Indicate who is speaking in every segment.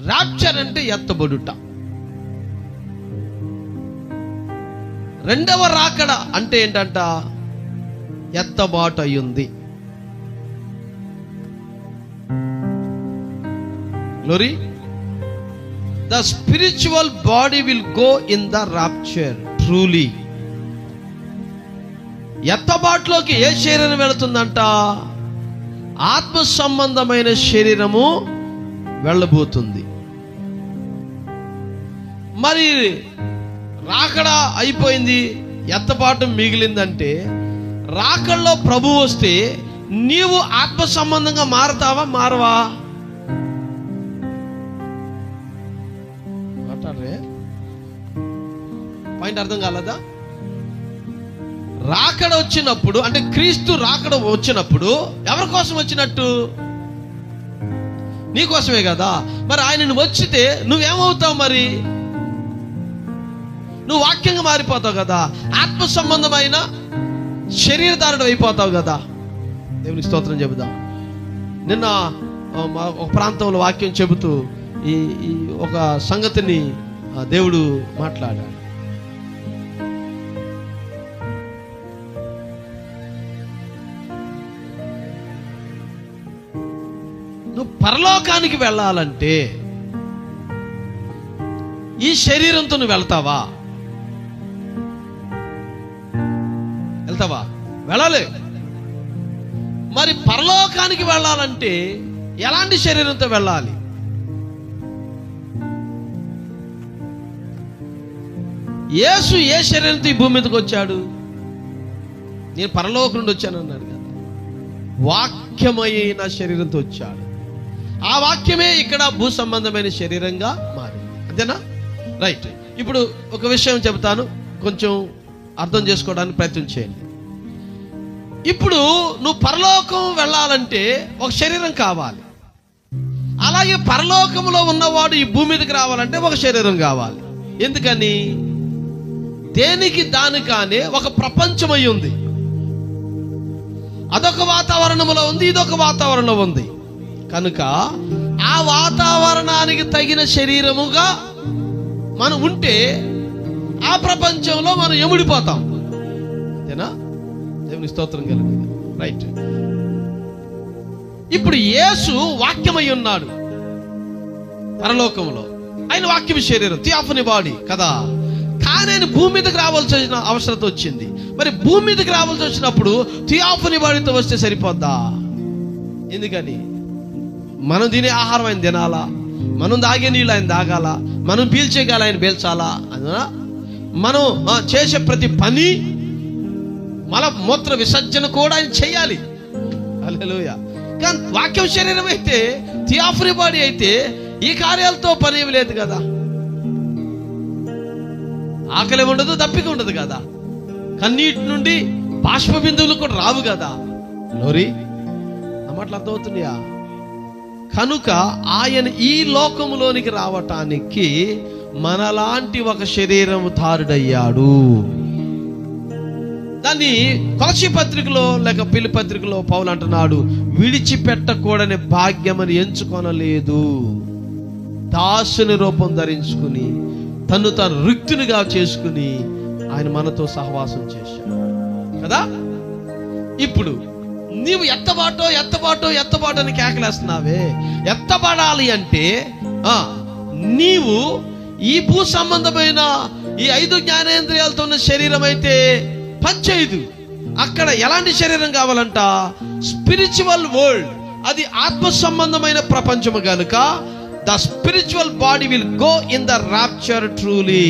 Speaker 1: Rapture అంటే ఎత్తబడుట. రెండవ రాకడ అంటే ఏంటంట? ఎత్తబాటు అయ్యింది లోరీ the spiritual body will go in the rapture truly ఎత్తబాటులోకి ఏ శరీరం వెళుతుందంట? ఆత్మ సంబంధమైన శరీరము వెళ్ళబోతుంది. మరి రాకడ అయిపోయింది. ఎత్తపాటు మిగిలిందంటే రాకడలో ప్రభు వస్తే నీవు ఆత్మ సంబంధంగా మారతావా? మారవా? మాట్లాడరే? పాయింట్ అర్థం కాలేదా? రాకడ వచ్చినప్పుడు అంటే క్రీస్తు రాకడ వచ్చినప్పుడు ఎవరి కోసం వచ్చినట్టు? నీ కోసమే కదా. మరి ఆయన వచ్చితే నువ్వేమవుతావు మరి? నువ్వు వాక్యంగా మారిపోతావు కదా. ఆత్మ సంబంధమైన శరీరధారణ అయిపోతావు కదా. దేవుని స్తోత్రం చెబుదాం. నిన్న మా ఒక ప్రాంతంలో వాక్యం చెబుతూ ఈ ఈ ఒక సంగతిని దేవుడు మాట్లాడాడు. నువ్వు పరలోకానికి వెళ్ళాలంటే ఈ శరీరంతో నువ్వు వెళ్తావా? వెళ్తావా? వెళ్ళాలి. మరి పరలోకానికి వెళ్ళాలంటే ఎలాంటి శరీరంతో వెళ్ళాలి? యేసు ఏ శరీరంతో ఈ భూమి మీదకి వచ్చాడు? నేను పరలోకం నుండి వచ్చానన్నాడు కదా. వాక్యమైన శరీరంతో వచ్చాడు. ఆ వాక్యమే ఇక్కడ భూ సంబంధమైన శరీరంగా మారింది. అంతేనా? రైట్. ఇప్పుడు ఒక విషయం చెబుతాను. కొంచెం అర్థం చేసుకోవడానికి ప్రయత్నం చేయండి. ఇప్పుడు నువ్వు పరలోకం వెళ్ళాలంటే ఒక శరీరం కావాలి. అలాగే పరలోకంలో ఉన్నవాడు ఈ భూమి మీదకి రావాలంటే ఒక శరీరం కావాలి. ఎందుకని? దేనికి దానికానే ఒక ప్రపంచమై ఉంది. అదొక వాతావరణంలో ఉంది ఇదొక వాతావరణం ఉంది. కనుక ఆ వాతావరణానికి తగిన శరీరముగా మనం ఉంటే ఆ ప్రపంచంలో మనం ఎముడిపోతాం. అంతేనా? దేవుని స్తోత్రం కలిగింది. రైట్ ఇప్పుడు యేసు వాక్యమై ఉన్నాడు. పరలోకంలో. ఆయన వాక్యం శరీరం థియాఫని బాడీ కదా. కానీ ఆయన భూమి మీదకి రావాల్సి వచ్చిన అవసరత వచ్చింది. మరి భూమి మీదకి రావాల్సి వచ్చినప్పుడు థియాఫని బాడీతో వస్తే సరిపోద్దా? ఎందుకని? మనం తినే ఆహారం ఆయన తినాలా? మనం తాగే నీళ్ళు ఆయన తాగాల? మనం పీల్చే ఆయన పీల్చాలా? అందున? మనం చేసే ప్రతి పని మల మూత్ర విసర్జన కూడా ఆయన చేయాలి. అలెలుయ కానీ వాక్యం శరీరం అయితే థియాఫ్రీ బాడీ అయితే ఈ కార్యాలతో పని లేదు కదా. ఆకలి ఉండదు దప్పిక ఉండదు కదా. కన్నీటి నుండి బాష్ప బిందువులు కూడా రావు కదా. లోరి నా మాటలు అర్థమవుతున్నాయా? కనుక ఆయన ఈ లోకంలోనికి రావటానికి మనలాంటి ఒక శరీరం ధారుడయ్యాడు. దాన్ని కొలసి పత్రికలో లేక పిల్లి పత్రికలో పౌలు అంటున్నాడు విడిచిపెట్టకూడని భాగ్యమని ఎంచుకొనలేదు. దాసుని రూపం ధరించుకుని తను తాను రిక్తునిగా చేసుకుని ఆయన మనతో సహవాసం చేశాడు. కదా? ఇప్పుడు నీవు ఎత్తబాటో ఎత్తబాటో ఎత్తబాటో అని కేకలేస్తున్నావే. ఎత్తబడాలి అంటే నీవు ఈ భూ సంబంధమైన ఈ ఐదు జ్ఞానేంద్రియాలతో ఉన్న శరీరం అయితే పనిచేయదు. అక్కడ ఎలాంటి శరీరం కావాలంట? స్పిరిచువల్ వరల్డ్ అది ఆత్మ సంబంధమైన ప్రపంచము కనుక the spiritual body will go in the rapture truly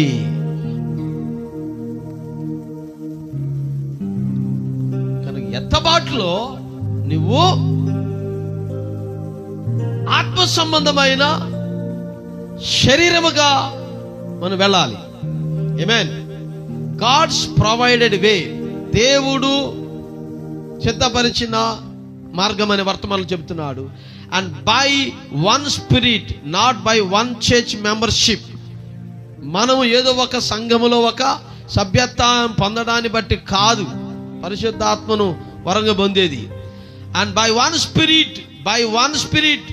Speaker 1: కనుక ఎత్తబాటులో నువ్వు ఆత్మ సంబంధమైన శరీరముగా మనం వెళ్ళాలి. ఏమేన్ గాడ్స్ ప్రొవైడెడ్ వే దేవుడు సిద్ధపరిచిన మార్గం అనే వర్తమానం చెబుతున్నాడు. And by one spirit not by one church membership మనము ఏదో ఒక సంఘములో ఒక సభ్యత్వం పొందడాన్ని బట్టి కాదు. పరిశుద్ధాత్మను వరంగా పొందేది. And by one spirit by one spirit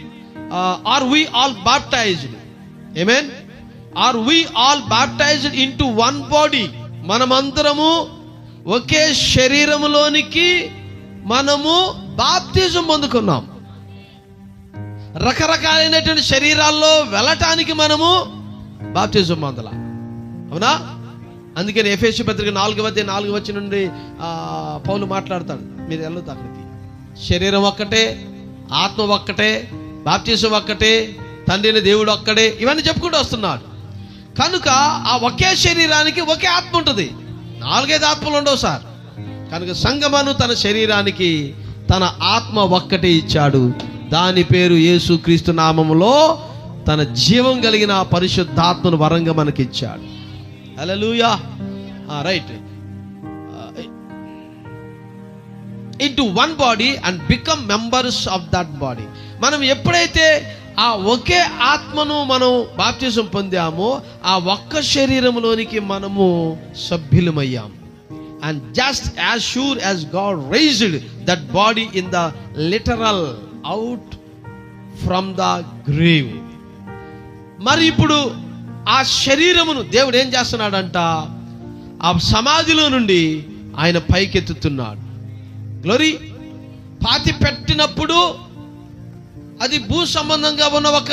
Speaker 1: are we all baptized amen are we all baptized into one body మనమందరము ఒకే శరీరములోనికి మనము బాప్తిజం పొందుకున్నాం. రకరకాలైనటువంటి శరీరాల్లో వెళ్ళటానికి మనము బాప్తిజం పొందల. అవునా? అందుకని ఎఫ్ఎస్సి పత్రిక నాలుగు వద్ద నాలుగు వచ్చి నుండి పౌలు మాట్లాడతాడు. మీరు వెళ్ళదు అక్కడికి. శరీరం ఒక్కటే ఆత్మ ఒక్కటే బాప్తిజం ఒక్కటే తండ్రిని దేవుడు ఒక్కడే ఇవన్నీ చెప్పుకుంటూ వస్తున్నాడు. కనుక ఆ ఒకే శరీరానికి ఒకే ఆత్మ ఉంటుంది. నాలుగైదు ఆత్మలు ఉండవు సార్. కనుక సంగమను తన శరీరానికి తన ఆత్మ ఒక్కటే ఇచ్చాడు. దాని పేరు యేసు క్రీస్తు నామములో తన జీవం కలిగిన ఆ పరిశుద్ధాత్మను వరంగా మనకి ఇచ్చాడు hallelujah right. Into one body and become members of that body. మనం ఎప్పుడైతే ఆ ఒకే ఆత్మను మనం బాప్తిజం పొందామో ఆ ఒక్క శరీరంలోనికి మనము సభ్యులమయ్యాం. And just as sure as God raised that body in the literal out from the grave మరి ఇప్పుడు ఆ శరీరమును దేవుడు ఏం చేస్తున్నాడంట? ఆ సమాధిలో నుండి ఆయన పైకెత్తుతున్నాడు. గ్లోరీ పాతి పెట్టినప్పుడు అది భూ సంబంధంగా ఉన్న ఒక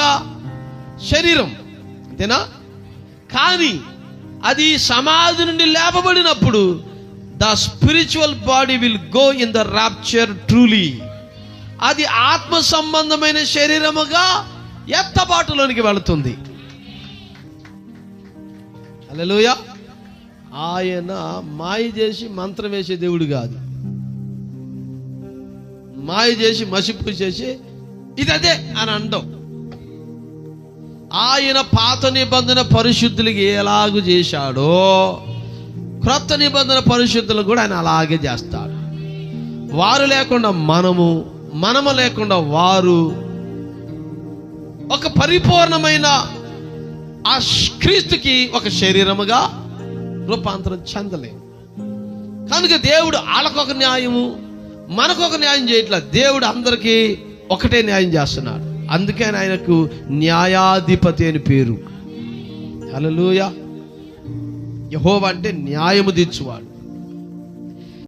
Speaker 1: శరీరం. అంతేనా? కానీ అది సమాధి నుండి లేపబడినప్పుడు the spiritual body will go in the rapture truly. అది ఆత్మ సంబంధమైన శరీరముగా ఎత్తబాటులోనికి వెళుతుంది. హల్లెలూయ. ఆయన మాయ చేసి మంత్రం వేసే దేవుడు కాదు. మాయ చేసి మసిపు చేసి ఇది అదే అని అండం. ఆయన పాత నిబంధన పరిశుద్ధులకి ఎలాగూ చేశాడో క్రొత్త నిబంధన పరిశుద్ధులు కూడా ఆయన అలాగే చేస్తాడు. వారు లేకుండా మనము మనము లేకుండా వారు ఒక పరిపూర్ణమైన ఆ క్రీస్తుకి ఒక శరీరముగా రూపాంతరం చెందలేము కనుక దేవుడు వాళ్ళకొక న్యాయము మనకొక న్యాయం చేయట్లా దేవుడు అందరికీ ఒకటే న్యాయం చేస్తున్నాడు. అందుకే ఆయనకు న్యాయాధిపతి అని పేరు. అలలుయ యహోవా అంటే న్యాయము తీర్చువాడు